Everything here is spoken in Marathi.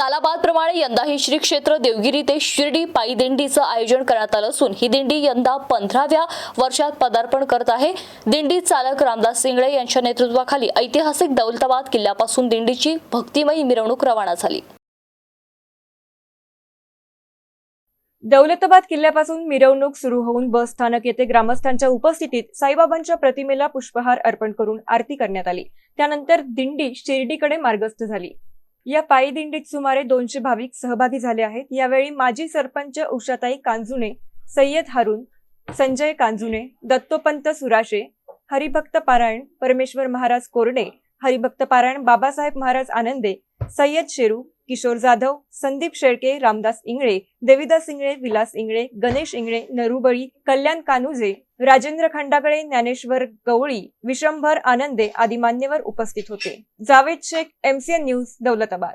सालाबाद प्रमाणे यंदाही श्री क्षेत्र देवगिरी ते शिर्डी पायी दिंडीचं आयोजन करण्यात आलं असून ही दिंडी यंदा पंधराव्या वर्षात पदार्पण करत आहे. दिंडी चालक रामदास सिंगळे यांच्या नेतृत्वाखाली ऐतिहासिक दौलताबाद किल्ल्यापासून दिंडीची भक्तिमयी मिरवणूक रवाना झाली. दौलताबाद किल्ल्यापासून मिरवणूक सुरू होऊन बस स्थानक येथे ग्रामस्थांच्या उपस्थितीत साईबाबांच्या प्रतिमेला पुष्पहार अर्पण करून आरती करण्यात आली. त्यानंतर दिंडी शिर्डीकडे मार्गस्थ झाली. या पायी दिंडीत सुमारे दोनशे भाविक सहभागी झाले आहेत. यावेळी माजी सरपंच उषाताई कांजुने सय्यद हारून संजय कांजुने दत्तोपंत सुराशे हरिभक्त पारायण परमेश्वर महाराज कोरडे हरिभक्त पारायण बाबासाहेब महाराज आनंदे सय्यद शेरू किशोर जाधव संदीप शेळके रामदास इंगळे देविदास इंगळे विलास इंगळे गणेश इंगळे नरुबळी कल्याण कानुजे राजेंद्र खंडागळे ज्ञानेश्वर गवळी विशंभर आनंदे आदी मान्यवर उपस्थित होते. Javed Shaikh MCN news Daulatabad.